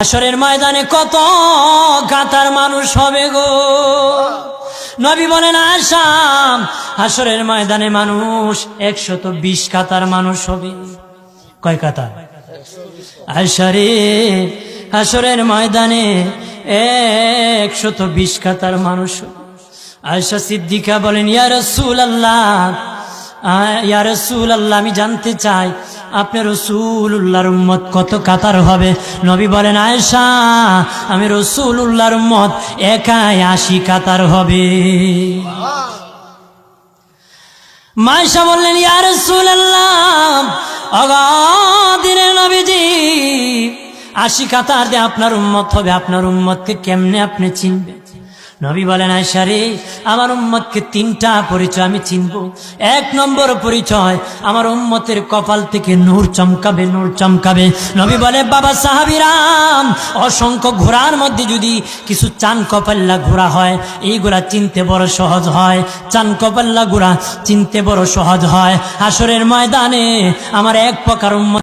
হাসরের ময়দানে কত কাতার মানুষ হবে গো। নবী বলেন আসাম হাসরের ময়দানে মানুষ একশত বিশ কাতার মানুষ হবে। কয় কাতার আশারে হাসরের ময়দানে একশত বিশ কাতার মানুষ। আয়সা সিদ্দিকা বলেন, ইয়া রসুল আল্লাহ ইয়া রসুল আল্লাহ আমি জানতে চাই আপনার রসুল উল্লাহর উম্মত কত কাতার হবে? নবী বলেন, আয়েশা, আমি রসুল উল্লাহর উম্মত একাই আশি কাতার হবে। মায়েশা বললেন, ইয়া রসুল অগাদিনের নবীজি, আশি কাতার দিয়ে আপনার উম্মত হবে। আপনার উম্মতকে কেমনে আপনি চিনবেন? নবী বলেন আয়সা রে আমার উম্মতকে তিনটা পরিচয় আমি চিনব। এক নম্বর পরিচয়, আমার উম্মতের কপাল থেকে নূর চমকাবে নূর চমকাবে। নবী বলে, বাবা সাহাবিরাম অসংখ্য ঘোড়ার মধ্যে যদি কিছু চান কপাল্লা ঘোড়া হয়, এইগুলা চিনতে বড় সহজ হয়। চান কপাল্লা ঘোড়া চিনতে বড় সহজ হয়। আসরের ময়দানে আমার এক প্রকার উম্মত